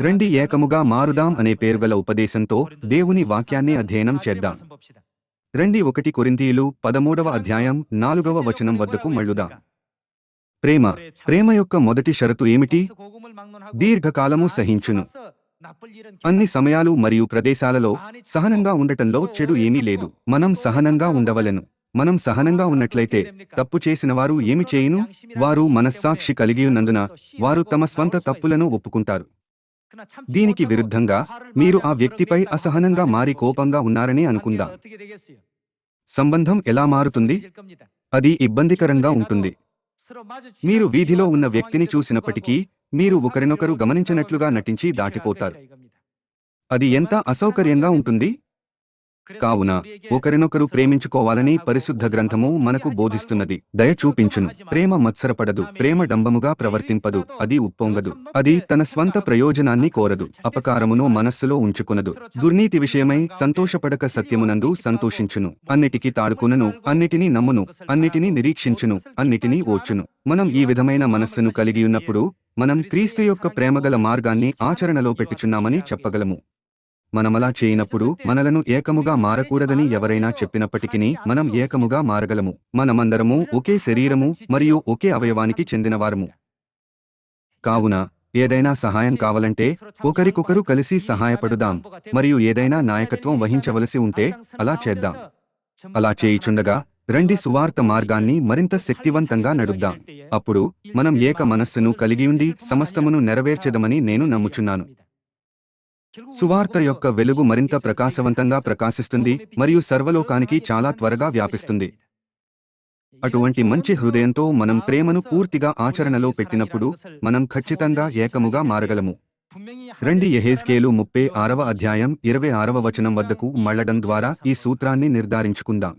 రండి ఏకముగా మారుదాం అనే పేరుగల ఉపదేశంతో దేవుని వాక్యాన్ని అధ్యయనం చేద్దాం. రండి ఒకటి కొరింతీయులు పదమూడవ అధ్యాయం నాలుగవ వచనం వద్దకు మళ్ళుదాం. ప్రేమ. ప్రేమ యొక్క మొదటి షరతు ఏమిటి? దీర్ఘకాలము సహించును. అన్ని సమయాలు మరియు ప్రదేశాలలో సహనంగా ఉండటంలో చెడు ఏమీ లేదు. మనం సహనంగా ఉండవలెను. మనం సహనంగా ఉన్నట్లయితే తప్పు చేసిన వారు ఏమి చేయను? వారు మనస్సాక్షి కలిగియున్నందున వారు తమ స్వంత తప్పులను ఒప్పుకుంటారు. దీనికి విరుద్ధంగా మీరు ఆ వ్యక్తిపై అసహనంగా మారి కోపంగా ఉన్నారని అనుకుందాం? సంబంధం ఎలా మారుతుంది? అది ఇబ్బందికరంగా ఉంటుంది. మీరు వీధిలో ఉన్న వ్యక్తిని చూసినప్పటికీ మీరు ఒకరినొకరు గమనించనట్లుగా నటించి దాటిపోతారు. అది ఎంత అసౌకర్యంగా ఉంటుంది? కావున ఒకరినొకరు ప్రేమించుకోవాలని పరిశుద్ధ గ్రంథము మనకు బోధిస్తున్నది. దయ చూపించును. ప్రేమ మత్సరపడదు. ప్రేమ డంబముగా ప్రవర్తింపదు. అది ఉప్పొంగదు. అది తన స్వంత ప్రయోజనాన్ని కోరదు. అపకారమును మనస్సులో ఉంచుకునదు. దుర్నీతి విషయమై సంతోషపడక సత్యమునందు సంతోషించును. అన్నిటికీ తాడుకునను. అన్నిటినీ నమ్మును. అన్నిటినీ నిరీక్షించును. అన్నిటినీ ఓర్చును. మనం ఈ విధమైన మనస్సును కలిగియున్నప్పుడు మనం క్రీస్తు యొక్క ప్రేమగల మార్గాన్ని ఆచరణలో పెట్టుచున్నామని చెప్పగలము. మనమలా చేయనప్పుడు మనలను ఏకముగా మారకూడదని ఎవరైనా చెప్పినప్పటికీ మనం ఏకముగా మారగలము. మనమందరము ఒకే శరీరము మరియు ఒకే అవయవానికి చెందినవారము కావున ఏదైనా సహాయం కావాలంటే ఒకరికొకరు కలిసి సహాయపడుదాం మరియు ఏదైనా నాయకత్వం వహించవలసి ఉంటే అలా చేద్దాం. అలా చేయుచుండగా రండి సువార్త మార్గాన్ని మరింత శక్తివంతంగా నడుద్దాం. అప్పుడు మనం ఏక మనస్సును కలిగియుండి సమస్తమును నెరవేర్చెదమని నేను నమ్ముచున్నాను. సువార్త యొక్క వెలుగు మరింత ప్రకాశవంతంగా ప్రకాశిస్తుంది మరియు సర్వలోకానికి చాలా త్వరగా వ్యాపిస్తుంది అటువంటి మంచి హృదయంతో మనం ప్రేమను పూర్తిగా ఆచరణలో పెట్టినప్పుడు మనం ఖచ్చితంగా ఏకముగా మారగలము రండి యెహెజ్కేలు ముప్పై ఆరవ అధ్యాయం ఇరవై ఆరవ వచనం వద్దకు మళ్ళడం ద్వారా ఈ సూత్రాన్ని నిర్ధారించుకుందాం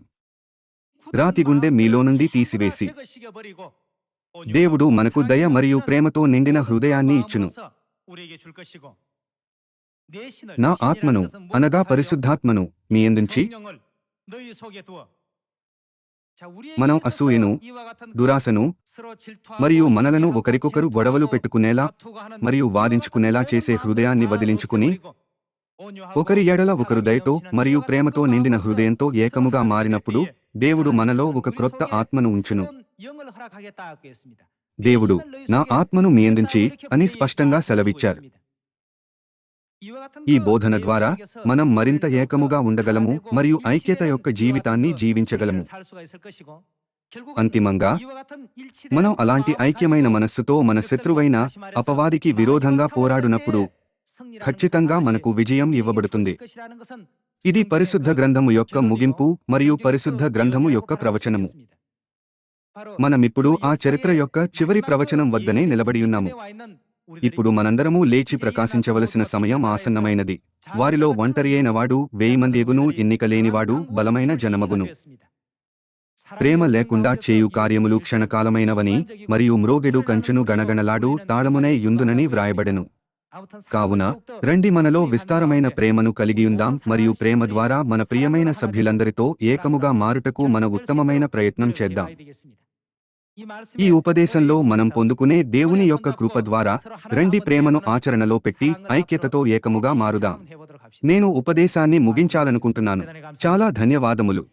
రాతి గుండె మీలో నుండి తీసివేసి దేవుడు మనకు దయ మరియు ప్రేమతో నిండిన హృదయాన్ని ఇచ్చును నా ఆత్మను అనగా పరిశుద్ధాత్మను మీ ఎందుంచి? మనం అసూయను దురాశను మరియు మనలను ఒకరికొకరు గొడవలు పెట్టుకునేలా మరియు వాదించుకునేలా చేసే హృదయాన్ని వదిలించుకుని ఒకరి ఎడల ఒకరు దయతో మరియు ప్రేమతో నిండిన హృదయంతో ఏకముగా మారినప్పుడు దేవుడు మనలో ఒక క్రొత్త ఆత్మను ఉంచును. దేవుడు నా ఆత్మను మీ ఎందుంచి? అని స్పష్టంగా సెలవిచ్చారు. ఈ బోధన ద్వారా మనం మరింత ఏకముగా ఉండగలము మరియు ఐక్యత యొక్క జీవితాన్ని జీవించగలము. అంతిమంగా మనం అలాంటి ఐక్యమైన మనస్సుతో మన శత్రువైన అపవాదికి విరోధంగా పోరాడునప్పుడు ఖచ్చితంగా మనకు విజయం ఇవ్వబడుతుంది. ఇది పరిశుద్ధ గ్రంథము యొక్క ముగింపు మరియు పరిశుద్ధ గ్రంథము యొక్క ప్రవచనము. మనమిప్పుడు ఆ చరిత్ర యొక్క చివరి ప్రవచనం వద్దనే నిలబడియున్నాము ఇప్పుడు మనందరము లేచి ప్రకాశించవలసిన సమయం ఆసన్నమైనది వారిలో ఒంటరి అయినవాడు వేయి మంది ఎగును ఎన్నిక లేనివాడు బలమైన జనమగును ప్రేమ లేకుండా చేయు కార్యములు క్షణకాలమైనవని మరియు మ్రోగెడు కంచును గణగణలాడు తాళమునై యుందునని వ్రాయబడెను కావున రండి మనలో విస్తారమైన ప్రేమను కలిగియుందాం మరియు ప్రేమ ద్వారా మన ప్రియమైన సభ్యులందరితో ఏకముగా మారుటకు మన ఉత్తమమైన ప్రయత్నం చేద్దాం ఈ ఉపదేశంలో మనం పొందుకునే దేవుని యొక్క కృప ద్వారా రండి ప్రేమను ఆచరణలో పెట్టి ఐక్యతతో ఏకముగా మారుదాం. నేను ఉపదేశాన్ని ముగించాలనుకుంటున్నాను. చాలా ధన్యవాదములు.